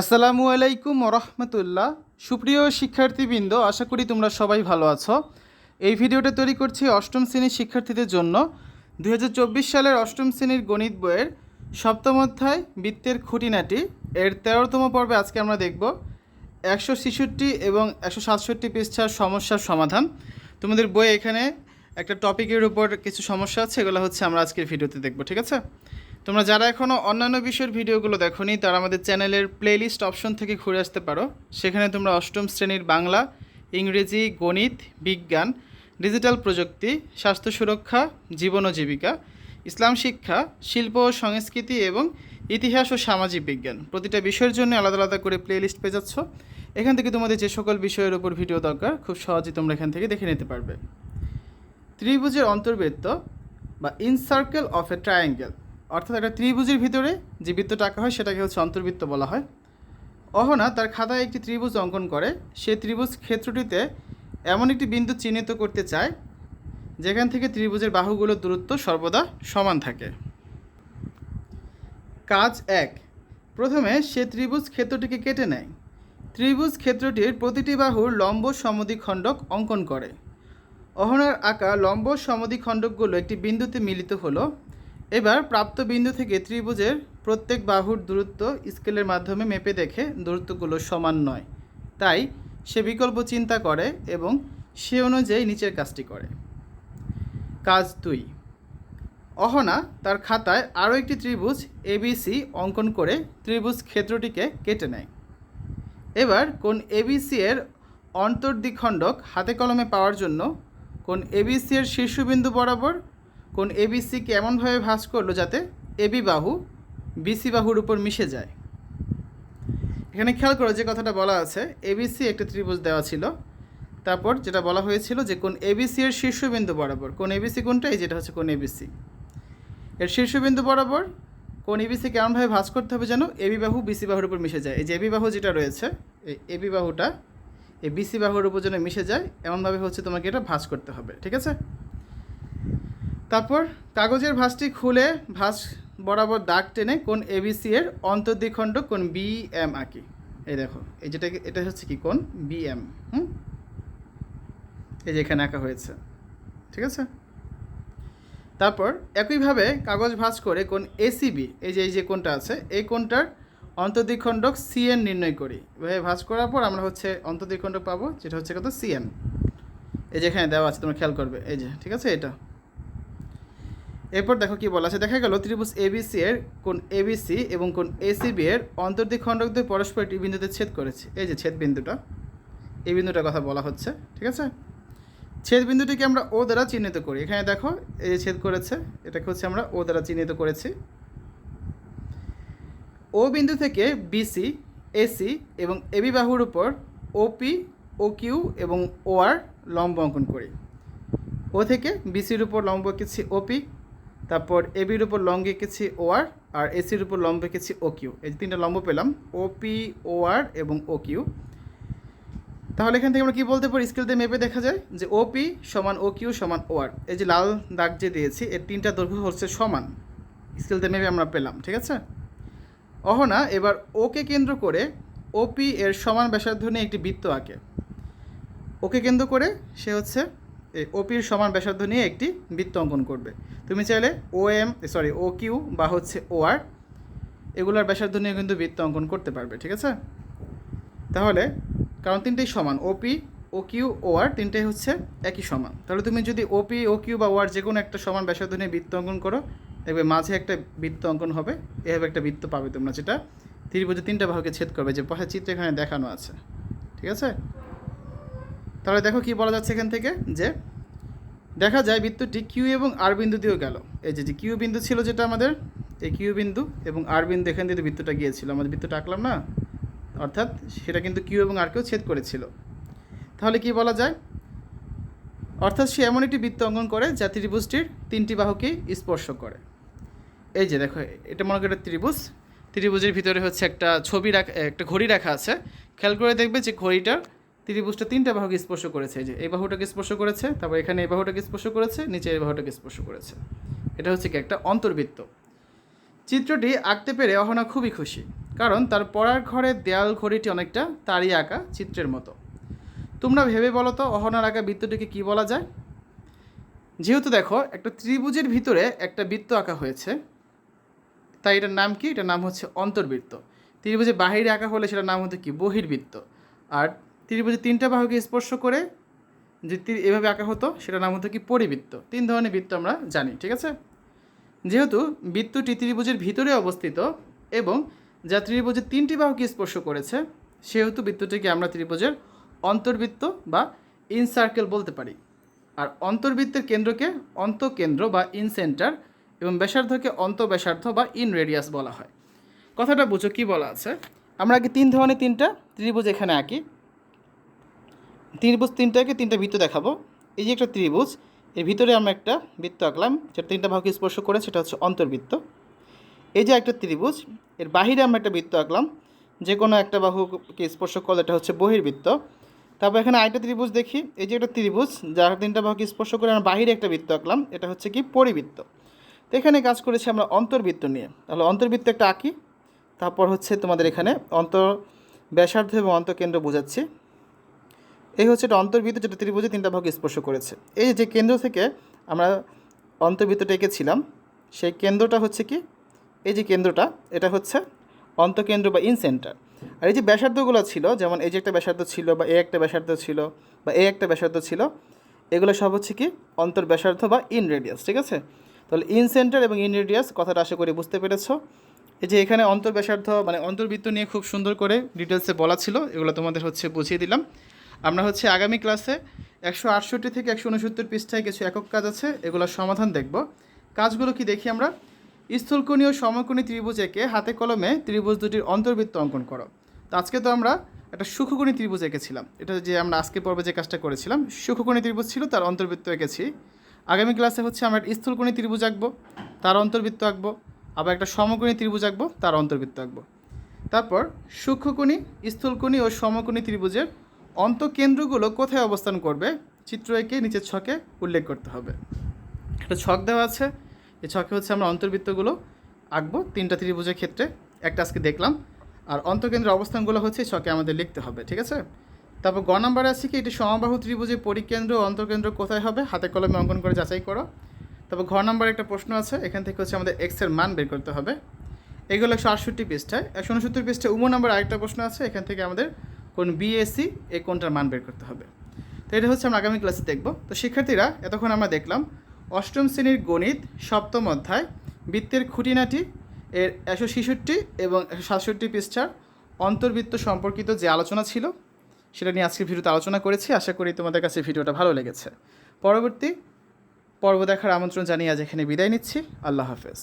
আসসালামু আলাইকুম রহমতুল্লাহ সুপ্রিয় শিক্ষার্থীবৃন্দ, আশা করি তোমরা সবাই ভালো আছো। এই ভিডিওটা তৈরি করছি অষ্টম শ্রেণির শিক্ষার্থীদের জন্য। দু হাজার চব্বিশ সালের অষ্টম শ্রেণির গণিত বইয়ের সপ্তম অধ্যায়, বৃত্তের খুঁটিনাটি। এর তেরোতম পর্বে আজকে আমরা দেখব একশো ছেষট্টি এবং একশো সাতষট্টি পৃষ্ঠার সমস্যার সমাধান। তোমাদের বই এখানে একটা টপিকের উপর কিছু সমস্যা আছে, এগুলো হচ্ছে আমরা আজকের ভিডিওতে দেখব, ঠিক আছে? তোমরা যারা এখনও অন্যান্য বিষয়ের ভিডিওগুলো দেখোনি, তারা আমাদের চ্যানেলের প্লেলিস্ট অপশন থেকে ঘুরে আসতে পারো। সেখানে তোমরা অষ্টম শ্রেণির বাংলা, ইংরেজি, গণিত, বিজ্ঞান ডিজিটাল প্রযুক্তি, স্বাস্থ্য সুরক্ষা, জীবন ও জীবিকা, ইসলাম শিক্ষা, শিল্প ও সংস্কৃতি এবং ইতিহাস ও সামাজিক বিজ্ঞান। প্রতিটা বিষয়ের জন্য আলাদা আলাদা করে প্লেলিস্ট পেয়ে যাচ্ছ। এখান থেকে তোমাদের যে সকল বিষয়ের উপর ভিডিও দরকার, খুব সহজেই তোমরা এখান থেকে দেখে নিতে পারবে। ত্রিভুজের অন্তর্বৃত্ত বা ইনসার্কেল অফ এ ট্রায়াঙ্গেল অর্থাৎ একটা ত্রিভুজের ভিতরে যে বৃত্তটা আঁকা হয় সেটাকে হচ্ছে অন্তর্বৃত্ত বলা হয়। অহনা তার খাতায় একটি ত্রিভুজ অঙ্কন করে। সেই ত্রিভুজ ক্ষেত্রটিতে এমন একটি বিন্দু চিহ্নিত করতে চায়, যেখান থেকে ত্রিভুজের বাহুগুলোর দূরত্ব সর্বদা সমান থাকে। কাজ এক। প্রথমে সে ত্রিভুজ ক্ষেত্রটিকে কেটে নেয়। ত্রিভুজ ক্ষেত্রটির প্রতিটি বাহুর লম্ব সমদ্বিখণ্ডক অঙ্কন করে। অহনার আঁকা লম্ব সমদ্বিখণ্ডকগুলো একটি বিন্দুতে মিলিত হলো। এবার প্রাপ্ত বিন্দু থেকে ত্রিভুজের প্রত্যেক বাহুর দূরত্ব স্কেলের মাধ্যমে মেপে দেখে দূরত্বগুলো সমান নয়। তাই সে বিকল্প চিন্তা করে এবং সে অনুযায়ী নিচের কাজটি করে। কাজ দুই। অহনা তার খাতায় আরও একটি ত্রিভুজ এবিসি অঙ্কন করে ত্রিভুজ ক্ষেত্রটিকে কেটে নেয়। এবার কোন এবিসি এর অন্তর্দ্বিখণ্ডক হাতে কলমে পাওয়ার জন্য কোন এবিসি এর শীর্ষবিন্দু বরাবর কোন এবিসিকে এমনভাবে ভাঁজ করল যাতে এবি বাহু বিসি বাহুর উপর মিশে যায় এখানে খেয়াল করো যে কথাটা বলা আছে এবিসি একটা ত্রিভুজ দেওয়া ছিল তারপর যেটা বলা হয়েছিল যে কোন এবিসি এর শীর্ষবিন্দু বরাবর কোন এবিসি এই যেটা হচ্ছে কোন এবিসি এর শীর্ষবিন্দু বরাবর কোন এবিসি কেমনভাবে ভাঁজ করতে হবে যেন এবি বাহু বিসি বাহুর উপর মিশে যায় এই যে এবি বাহু যেটা রয়েছে এই এবি বাহুটা এই বিসি বাহুর উপর যেন মিশে যায় এমনভাবে হচ্ছে তোমাকে এটা ভাঁজ করতে হবে ঠিক আছে তারপর কাগজের ভাঁজটি খুলে ভাঁজ বরাবর দাগ টেনে কোন এবিসি এর অন্তর্দ্বিখণ্ড কোন বি এম আঁকি? এই দেখো, এই যেটা এটা হচ্ছে কি কোন? বি এম হুম? এই যে এখানে আঁকা হয়েছে, ঠিক আছে? তারপর একইভাবে কাগজ ভাঁজ করে কোন এসিবি এই যে এই যে কোনটা আছে, এই কোনটার অন্তর্দ্বিখণ্ডক সিএন নির্ণয় করি। এভাবে ভাঁজ করার পর আমরা হচ্ছে অন্তর্দ্বিখণ্ডক পাবো, যেটা হচ্ছে কত? সিএন এই যে এখানে দেওয়া আছে, তোমরা খেয়াল করবে, এই যে, ঠিক আছে, এটা। এরপর দেখো কি বলা আছে, দেখা গেল ত্রিভুজ এবিসি এর কোন এবিসি এবং কোন এসিবি এর অন্তর্দ্বিখণ্ডক দিয়ে পরস্পর একটি বিন্দুতে ছেদ করেছে। এই যে ছেদ বিন্দুটা এই বিন্দুটার কথা বলা হচ্ছে, ঠিক আছে? ছেদ বিন্দুটিকে আমরা ও দ্বারা চিহ্নিত করি। এখানে দেখো, এই যে ছেদ করেছে, এটাকে হচ্ছে আমরা ও দ্বারা চিহ্নিত করেছি। ও বিন্দু থেকে বিসি এসি এবং এবি বাহুর উপর ওপি ও কিউ এবং ও আর লম্ব অঙ্কন করি। ও থেকে বিসির উপর লম্ব এঁকেছি ওপি তারপর এবির উপর লম্ব এঁকেছি ও আর আর এসির উপর লম্ব এঁকেছি ও কিউ এই তিনটা লম্ব পেলাম ওপি ও আর এবং ও কিউ তাহলে এখান থেকে আমরা কী বলতে পারি? স্কেল দিয়ে মেপে দেখা যায় যে ওপি সমান ও কিউ সমান ও আর এই যে লাল দাগ যে দিয়েছি, এর তিনটা দৈর্ঘ্য হচ্ছে সমান। স্কেল দিয়ে মেপে আমরা পেলাম, ঠিক আছে? অহনা, এবার ওকে কেন্দ্র করে ওপি এর সমান ব্যাসার্ধ নিয়ে একটি বৃত্ত আঁকে। ওকে কেন্দ্র করে সে হচ্ছে ওপির সমান ব্যাসার্ধ নিয়ে একটি বৃত্ত অঙ্কন করবে। তুমি চাইলে O M sorry O Q বা হচ্ছে ও আর এগুলোর ব্যাসার্ধ নিয়ে কিন্তু বৃত্ত অঙ্কন করতে পারবে, ঠিক আছে? তাহলে, কারণ তিনটেই সমান ওপি ও কিউ ও আর তিনটেই হচ্ছে একই সমান। তাহলে তুমি যদি ওপি ও কিউ বা ও আর যে কোনো একটা সমান ব্যাসার্ধ নিয়ে বৃত্ত অঙ্কন করো, দেখবে মাঝে একটা বৃত্ত অঙ্কন হবে, এভাবে একটা বৃত্ত পাবে তোমরা, যেটা ত্রিভুজে তিনটা বাহুকে ছেদ করবে, যে পথের চিত্র এখানে দেখানো আছে, ঠিক আছে? তাহলে দেখো কি বলা যাচ্ছে এখান থেকে? যে দেখা যায় বৃত্তটি কিউ এবং আর বিন্দু দিয়েও গেল। এই যে যে কিউ বিন্দু ছিল যেটা আমাদের, এই কিউ বিন্দু এবং আর বিন্দু এখান দিয়ে বৃত্তটা গিয়েছিল। আমাদের বৃত্তটা আঁকলাম না? অর্থাৎ সেটা কিন্তু কিউ এবং আরকেও ছেদ করেছিল। তাহলে কি বলা যায়? অর্থাৎ সে এমন একটি বৃত্ত অঙ্কন করে যা ত্রিভুজটির তিনটি বাহুকেই স্পর্শ করে। এই যে দেখো, এটা মনে করে ত্রিভুজ। ত্রিভুজের ভিতরে হচ্ছে একটা ছবি রাখা, একটা ঘড়ি রাখা আছে। খেয়াল করে দেখবে যে ঘড়িটার ত্রিভুজটা তিনটা বাহুকে স্পর্শ করেছে যে এই বাহুটাকে স্পর্শ করেছে, তারপর এখানে এই বাহুটাকে স্পর্শ করেছে, নিচে এই বাহুটাকে স্পর্শ করেছে। এটা হচ্ছে কি একটা অন্তর্বৃত্ত। চিত্রটি আঁকতে পেরে অহনা খুবই খুশি, কারণ তার পড়ার ঘরের দেয়াল ঘড়িটি অনেকটা তারই আঁকা চিত্রের মতো। তোমরা ভেবে বলো তো অহনার আঁকা বৃত্তটিকে কী বলা যায়? যেহেতু দেখো, একটা ত্রিভুজের ভিতরে একটা বৃত্ত আঁকা হয়েছে, তাই এটার নাম কি? এটার নাম হচ্ছে অন্তর্বৃত্ত। ত্রিভুজের বাহিরে আঁকা হলে সেটার নাম হতো কি? বহির্বৃত্ত। আর ত্রিভুজের তিনটা বাহুকে স্পর্শ করে যে তীর- এভাবে আঁকা হতো, সেটার নাম হতো কি পরিবৃত্ত। তিন ধরনের বৃত্ত আমরা জানি, ঠিক আছে? যেহেতু বৃত্তটি ত্রিভুজের ভিতরে অবস্থিত এবং যা ত্রিভুজের তিনটি বাহুকে স্পর্শ করেছে, সেহেতু বৃত্তটিকে আমরা ত্রিভুজের অন্তর্বৃত্ত বা ইন সার্কেল বলতে পারি। আর অন্তর্বৃত্তের কেন্দ্রকে অন্তকেন্দ্র বা ইন সেন্টার এবং ব্যাসার্ধকে অন্ত ব্যাসার্ধ বা ইন রেডিয়াস বলা হয়। কথাটা বুঝো কি বলা আছে? আমরা আগে তিন ধরনের তিনটা ত্রিভুজ এখানে আঁকি। ত্রিভুজ তিনটাকে তিনটা বৃত্ত দেখাবো। এই যে একটা ত্রিভুজ, এর ভিতরে আমরা একটা বৃত্ত আঁকলাম, যেটা তিনটা ভাগকে স্পর্শ করে, সেটা হচ্ছে অন্তর্বৃত্ত। এই যে একটা ত্রিভুজ, এর বাহিরে আমরা একটা বৃত্ত আঁকলাম, যে কোনো একটা বাহুকে স্পর্শ করলে এটা হচ্ছে বহির্বৃত্ত। তারপর এখানে আরেকটা ত্রিভুজ দেখি, এই যে একটা ত্রিভুজ, যার তিনটা বাহুকে স্পর্শ করে আমরা বাহিরে একটা বৃত্ত আঁকলাম, এটা হচ্ছে কি পরিবৃত্ত। তো এখানে কাজ করেছি আমরা অন্তর্বৃত্ত নিয়ে। তাহলে অন্তর্বৃত্ত একটা আঁকি, তারপর হচ্ছে তোমাদের এখানে অন্তর ব্যাসার্ধ এবং অন্তকেন্দ্র বোঝাচ্ছি। এই হচ্ছে এটা অন্তর্বৃত্ত যেটা ত্রিভুজে তিনটা ভাগ স্পর্শ করেছে। এই যে কেন্দ্র থেকে আমরা অন্তর্বৃত্তটা এঁকেছিলাম সেই কেন্দ্রটা হচ্ছে কি? এই যে কেন্দ্রটা, এটা হচ্ছে অন্তকেন্দ্র বা ইন সেন্টার। আর এই যে ব্যাসার্ধগুলো ছিল, যেমন এই যে একটা ব্যাসার্ধ ছিল বা এ একটা ব্যাসার্ধ ছিল বা এ একটা ব্যাসার্ধ ছিল, এগুলো সব হচ্ছে কি? অন্তর ব্যাসার্ধ বা ইন রেডিয়াস, ঠিক আছে? তাহলে ইন সেন্টার এবং ইন রেডিয়াস কথাটা আশা করি বুঝতে পেরেছ। এই যে এখানে অন্তর ব্যাসার্ধ মানে অন্তর্বৃত্ত নিয়ে খুব সুন্দর করে ডিটেলসে বলা ছিল, এগুলো তোমাদের হচ্ছে বুঝিয়ে দিলাম। আমরা হচ্ছে আগামী ক্লাসে একশো আটষট্টি থেকে একশো উনসত্তর পৃষ্ঠায় কিছু একক কাজ আছে, এগুলোর সমাধান দেখব। কাজগুলো কি দেখি আমরা? স্থূলকোণী ও সমকোণী ত্রিভুজ এঁকে হাতে কলমে ত্রিভুজ দুটির অন্তর্বৃত্ত অঙ্কন করো। তো আজকে তো আমরা একটা সুখকোণী ত্রিভুজ এঁকেছিলাম। এটা যে আমরা আজকে পর্বে যে কাজটা করেছিলাম সুখকোণী ত্রিভুজ ছিল, তার অন্তর্বৃত্ত এঁকেছি। আগামী ক্লাসে হচ্ছে আমরা স্থূলকোণী ত্রিভুজ আঁকবো, তার অন্তর্বৃত্ত আঁকবো, আবার একটা সমকোণী ত্রিভুজ আঁকবো, তার অন্তর্বৃত্ত আঁকবো। তারপর সূক্ষ্মকোণী, স্থূলকোণী ও সমকোণী ত্রিভুজের অন্তকেন্দ্রগুলো কোথায় অবস্থান করবে? চিত্র এঁকে নিচের ছকে উল্লেখ করতে হবে। একটা ছক দেওয়া আছে। এই ছকে হচ্ছে আমরা অন্তর্বৃত্তগুলো আঁকবো তিনটা ত্রিভুজের ক্ষেত্রে। একটা আজকে দেখলাম। আর অন্তকেন্দ্রের অবস্থানগুলো হচ্ছে ছকে আমাদের লিখতে হবে, ঠিক আছে? তারপর গ নাম্বারে আছে কি? এটি সমবাহু ত্রিভুজের পরিকেন্দ্র ও অন্তর্কেন্দ্র কোথায় হবে? হাতে কলমে অঙ্কন করে যাচাই করো। তারপর ঘ নাম্বারে একটা প্রশ্ন আছে। এখান থেকে হচ্ছে আমাদের এক্সের মান বের করতে হবে। এগুলো একশো আটষট্টি পৃষ্ঠায়। একশো উনসত্তর পৃষ্ঠায় উমো নাম্বার আরেকটা প্রশ্ন আছে। এখান থেকে আমাদের কোন বিএসসি এই কোনটার মান বের করতে হবে। তো এটা হচ্ছে আমরা আগামী ক্লাসে দেখব। তো শিক্ষার্থীরা, এতক্ষণ আমরা দেখলাম, অষ্টম শ্রেণির গণিত সপ্তম অধ্যায়, বৃত্তের খুঁটিনাটি, এর একশো ছেষট্টি এবং একশো সাতষট্টি পৃষ্ঠার অন্তর্বৃত্ত সম্পর্কিত যে আলোচনা ছিল, সেটা নিয়ে আজকে ভিডিওতে আলোচনা করেছি। আশা করি তোমাদের কাছে ভিডিওটা ভালো লেগেছে। পরবর্তী পর্ব দেখার আমন্ত্রণ জানিয়ে আজ এখানে বিদায় নিচ্ছি। আল্লাহ হাফেজ।